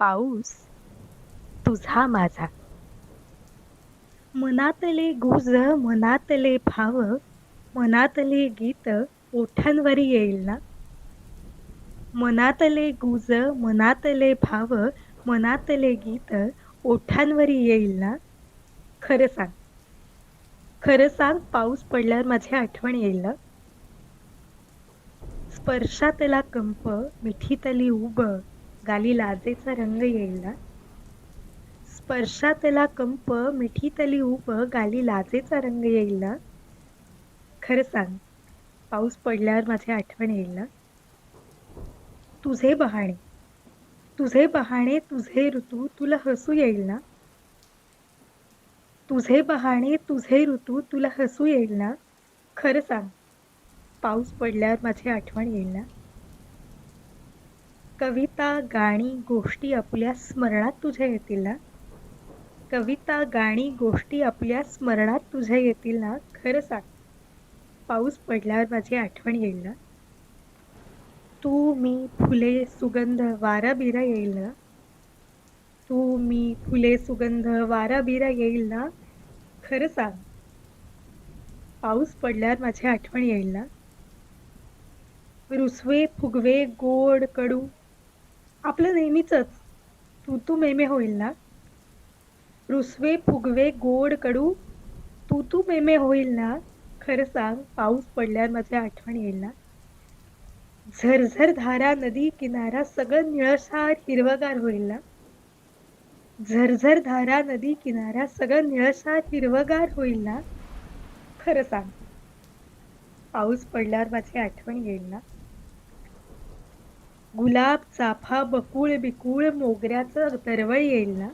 पाऊस तुझा माझा. मनातले गुज मनातले भाव मनातले गीत ओठांवरी येईल ना? मनातले गुज मनातले भाव मनातले गीत ओठांवरी येईल ना? खरं सांग. खरं सांग पाऊस पडल्यावर माझी आठवण येईल ना? स्पर्शातला कंप मिठीतली उब गाली लाजेचा रंग येईल ना स्पर्शातला कंप मिठीतली उब गाली लाजेचा रंग येईल ना खरं सांग पाऊस पडल्यावर माझी आठवण येईल ना तुझे बहाणे तुझे बहाणे तुझे ऋतू तुला हसू येईल ना तुझे बहाणे तुझे ऋतू तुला हसू येईल ना खरं सांग पाऊस पडल्यावर माझी आठवण येईल ना कविता गाणी गोष्टी आपल्या स्मरणात तुझ्या येतील ना? कविता गाणी गोष्टी आपल्या स्मरणात तुझ्या येतील ना? खरं सांग. पाऊस पडल्यावर माझी आठवण येईल ना? तू मी फुले सुगंध वारा बिरा येईल ना? तू मी फुले सुगंध वारा बिरा येईल ना? खरं सांग. पाऊस पडल्यावर माझी आठवण येईल ना? रुसवे फुगवे गोड कडू आपलं नेहमीचंच. तू तू मेमे होईल ना? रुसवे फुगवे गोड कडू तू तू मेमे होईल ना? खरं सांग पाऊस पडल्यावर माझी आठवण येईल ना? झरझर धारा नदी किनारा सगळं निळसार हिरवगार होईल ना? झरझर धारा नदी किनारा सगळं निळसार हिरवगार होईल ना? खरं सांग. पाऊस पडल्यावर माझी आठवण येईल ना? गुलाब चाफा बकुळ बिकुळ मोगऱ्याचं दरवळ येईल ना?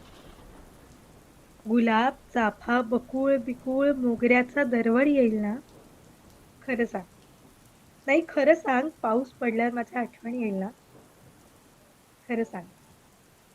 गुलाब चाफा बकुळ बिकुळ मोगऱ्याचा दरवळ येईल ना? खरं सांग. नाही खरं सांग पाऊस पडल्यावर माझ्या आठवण येईल ना? खरं सांग.